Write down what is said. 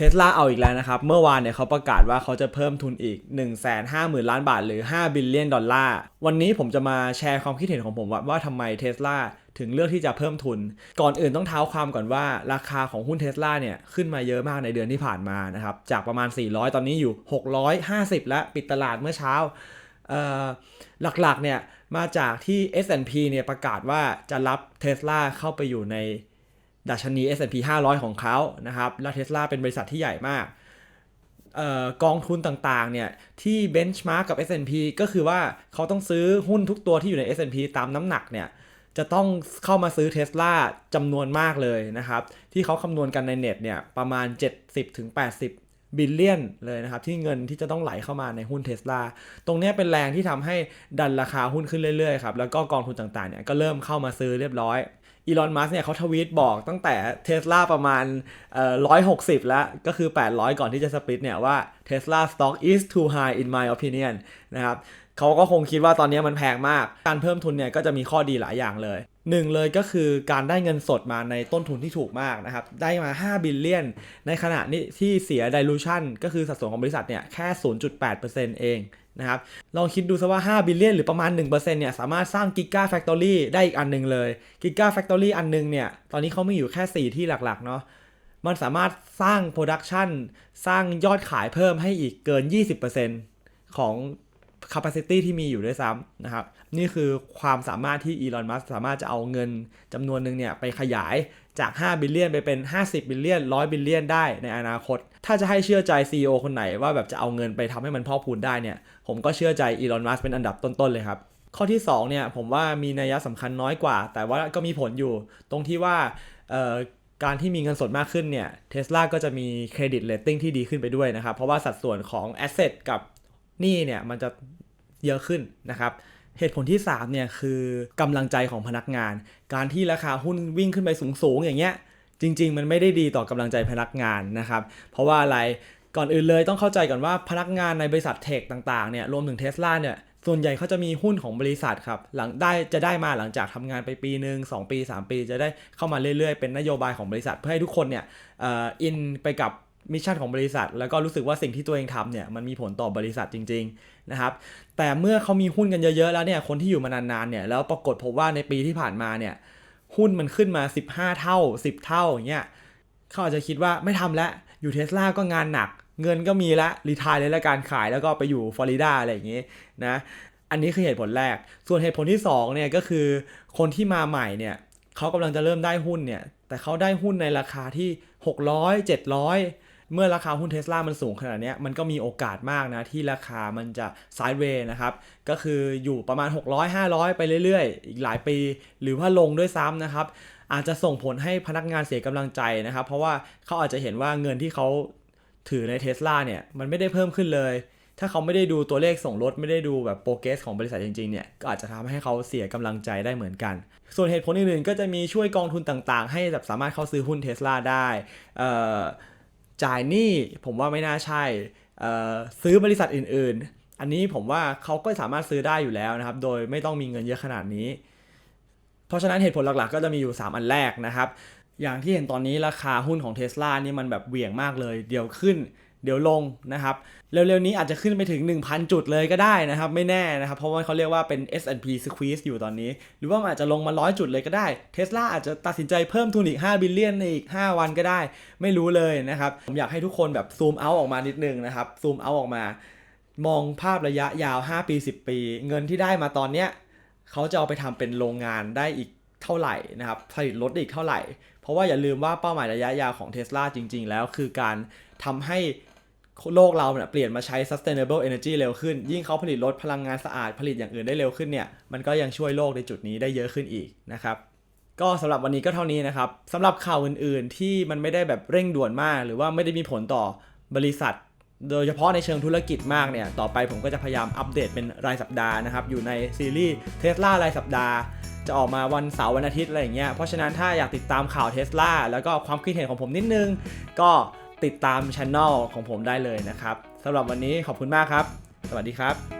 เทสลาเอาอีกแล้วนะครับ เมื่อวานเนี่ยเขาประกาศว่าเขาจะเพิ่มทุนอีก 1 5 0 0 0 0 ล้านบาทหรือ 5 บิลเลียนดอลลาร์ วันนี้ผมจะมาแชร์ความคิดเห็นของผมว่าว่าทำไมเทสลาถึงเลือกที่จะเพิ่มทุน ก่อนอื่นต้องเท้าความก่อนว่าราคาของหุ้นเทสลาเนี่ยขึ้นมาเยอะมากในเดือนที่ผ่านมานะครับ จากประมาณ 400 ตอนนี้อยู่ 650 แล้วปิดตลาดเมื่อเช้าหลักๆเนี่ยมาจากที่ S&P เนี่ยประกาศว่าจะรับเทสลาเข้าไปอยู่ใน ดัชนี S&P 500 ของเขานะครับแล้วเทสลาเป็นบริษัทที่ใหญ่มากออกองทุนต่างๆเนี่ยที่เบนช์มาร์กกับ S&P ก็คือว่าเขาต้องซื้อหุ้นทุกตัวที่อยู่ใน S&P ตามน้ำหนักเนี่ยจะต้องเข้ามาซื้อเทสลาจำนวนมากเลยนะครับ ที่เขาคำนวณกันในเน็ตเนี่ยประมาณ 70-80 บิลเลียนเลยนะครับ ที่เงินที่จะต้องไหลเข้ามาในหุ้นเทสลาตรงนี้เป็นแรงที่ทำให้ดันราคาหุ้นขึ้นเรื่อยๆครับแล้วก็กองทุนต่างๆเนี่ยก็เริ่มเข้ามาซื้อเรียบร้อย อีลอน มัสเนี่ยเขาทวีตบอกตั้งแต่เทสลาประมาณเอ่อ160แล้ว ก็คือ 800 ก่อนที่จะสปริตเนี่ยว่า Tesla stock is too high in my opinion นะครับเขาก็คงคิดว่าตอนนี้มันแพงมาก การเพิ่มทุนเนี่ยก็จะมีข้อดีหลายอย่างเลย หนึ่งเลยก็คือการได้เงินสดมาในต้นทุนที่ถูกมากนะครับ ได้มา 5 บิลเลียน ในขณะนี้ที่เสีย dilution ก็คือสัดส่วนของบริษัทเนี่ยแค่ 0.8%เองนะครับ ลองคิดดูซะว่า 5 บิลเลียน หรือประมาณ 1%เนี่ยสามารถสร้าง Giga Factory ได้อีกอันหนึ่งเลย Giga Factory อันหนึงเนี่ย ตอนนี้เขามีอยู่แค่ 4 ที่หลักๆเนาะ มันสามารถสร้าง Production สร้างยอดขายเพิ่มให้อีกเกิน 20%ของ capacity ที่มีอยู่ด้วยซ้ำนะครับ นี่คือความสามารถที่อีลอนมัสสามารถจะเอาเงินจำนวนหนึ่งเนี่ยไปขยายจาก 5 บิลเลียนไปเป็น 50 บิลเลียน 100 บิลเลียนได้ในอนาคต ถ้าจะให้เชื่อใจ CEO คนไหนว่าแบบจะเอาเงินไปทำให้มันพอกพูนได้เนี่ย ผมก็เชื่อใจอีลอนมัสเป็นอันดับต้น ๆ เลยครับ ข้อที่ 2 เนี่ยผมว่ามีนัยสำคัญน้อยกว่า แต่ว่าก็มีผลอยู่ ตรงที่ว่าการที่มีเงินสดมากขึ้นเนี่ยเทสลาก็จะมีเครดิตเ a ตติ้งที่ดีขึ้นไปด้วยนะครับ เพราะว่าสัดส่วนของแอสเซทกับ หนี้เนี่ยมันจะเยอะขึ้นนะครับเหตุผลที่3เนี่ยคือกำลังใจของพนักงาน การที่ราคาหุ้นวิ่งขึ้นไปสูงๆ อย่างเงี้ยจริง ๆ มันไม่ได้ดีต่อกำลังใจพนักงานนะครับเพราะว่าอะไรก่อนอื่นเลยต้องเข้าใจก่อนว่าพนักงานในบริษัทเทคต่างๆเนี่ยรวมถึงเทสลาเนี่ยส่วนใหญ่เขาจะมีหุ้นของบริษัทครับหลังได้จะได้มาหลังจากทำงานไปปีหนึ่ง2 ปี 3 ปี จะได้เข้ามาเรื่อยๆ เป็นนโยบายของบริษัทเพื่อให้ทุกคนเนี่ยอินไปกับ มิชชั่นของบริษัท แล้วก็รู้สึกว่าสิ่งที่ตัวเองทำเนี่ยมันมีผลต่อบริษัทจริง ๆนะครับ แต่เมื่อเขามีหุ้นกันเยอะๆแล้วเนี่ยคนที่อยู่มานานๆเนี่ยแล้วปรากฏพบว่าในปีที่ผ่านมาเนี่ยหุ้นมันขึ้นมา 15 เท่า 10 เท่าอย่างเงี้ยเขาอาจจะคิดว่าไม่ทำแล้วอยู่เทสลาก็งานหนัก เงินก็มีละรีทายเลยละการขายแล้วก็ไปอยู่ฟลอริดาอะไรอย่างเงี้นะอันนี้คือเหตุผลแรก ส่วนเหตุผลที่2เนี่ยก็คือคนที่มาใหม่เนี่ยเขากำลังจะเริ่มได้หุ้นเนี่ย แต่เขาได้หุ้นในราคาที่ 600 700 เมื่อราคาหุ้นเทสลามันสูงขนาดนี้มันก็มีโอกาสมากนะที่ราคามันจะไซด์เวย์นะครับ ก็คืออยู่ประมาณ 600 500 ไปเรื่อยๆ อีกหลายปี หรือว่าลงด้วยซ้ำนะครับ อาจจะส่งผลให้พนักงานเสียกำลังใจนะครับ เพราะว่าเขาอาจจะเห็นว่าเงินที่เขาถือในเทสลาเนี่ยมันไม่ได้เพิ่มขึ้นเลย ถ้าเขาไม่ได้ดูตัวเลขส่งรถไม่ได้ดูแบบโปรเกสของบริษัทจริงๆเนี่ยก็อาจจะทำให้เขาเสียกำลังใจได้เหมือนกัน ส่วนเหตุผลอื่นๆก็จะมีช่วยกองทุนต่างๆ ให้แบบสามารถเข้าซื้อหุ้นเทสลาได้เอ่อ จ่ายหนี้ผมว่าไม่น่าใช่ซื้อบริษัทอื่น ๆ อันนี้ผมว่าเขาก็สามารถซื้อได้อยู่แล้วนะครับ โดยไม่ต้องมีเงินเยอะขนาดนี้ เพราะฉะนั้นเหตุผลหลักๆ ก็จะมีอยู่ 3 อันแรกนะครับ อย่างที่เห็นตอนนี้ราคาหุ้นของเท s l a นี่มันแบบเหวี่ยงมากเลย เดี๋ยวขึ้น เดี๋ยวลงนะครับ เร็วๆนี้อาจจะขึ้นไปถึง 1,000 จุดเลยก็ได้นะครับ ไม่แน่นะครับ เพราะว่าเขาเรียกว่าเป็น S&P squeeze อยู่ตอนนี้ หรือว่ามันอาจจะลงมา 100 จุดเลยก็ได้เท s l a อาจจะตัดสินใจเพิ่มทุนอีก 5 บิลเลียนในอีก 5 วันก็ได้ ไม่รู้เลยนะครับ ผมอยากให้ทุกคนแบบซูมเอาออกมานิดนึงนะครับซูมเอาออกมา มองภาพระยะยาว 5 ปี 10 ปี เงินที่ได้มาตอนเนี้ยเขาจะเอาไปทำเป็นโรงงานได้อีกเท่าไหร่นะครับผลิตรถอีกเท่าไหร่ เพราะว่าอย่าลืมว่าเป้าหมายระยะยาวของเท s l a จริง ๆ แล้วคือการทำให้ โลกเราเนี่ยเปลี่ยนมาใช้ sustainable energy เร็วขึ้น ยิ่งเขาผลิตรถพลังงานสะอาดผลิตอย่างอื่นได้เร็วขึ้นเนี่ยมันก็ยังช่วยโลกในจุดนี้ได้เยอะขึ้นอีกนะครับก็สำหรับวันนี้ก็เท่านี้นะครับสำหรับข่าวอื่นๆ ที่มันไม่ได้แบบเร่งด่วนมาก หรือว่าไม่ได้มีผลต่อบริษัท โดยเฉพาะในเชิงธุรกิจมากเนี่ยต่อไปผมก็จะพยายามอัปเดตเป็นรายสัปดาห์นะครับอยู่ในซีรีส์เทสลารายสัปดาห์ จะออกมาวันเสาร์วันอาทิตย์อะไรอย่างเงี้ยเพราะฉะนั้นถ้าอยากติดตามข่าวเทสลาแล้วก็ความคิดเห็นของผมนิดนึง ก็ ติดตามช anel ของผมได้เลยนะครับสำหรับวันนี้ขอบคุณมากครับ สวัสดีครับ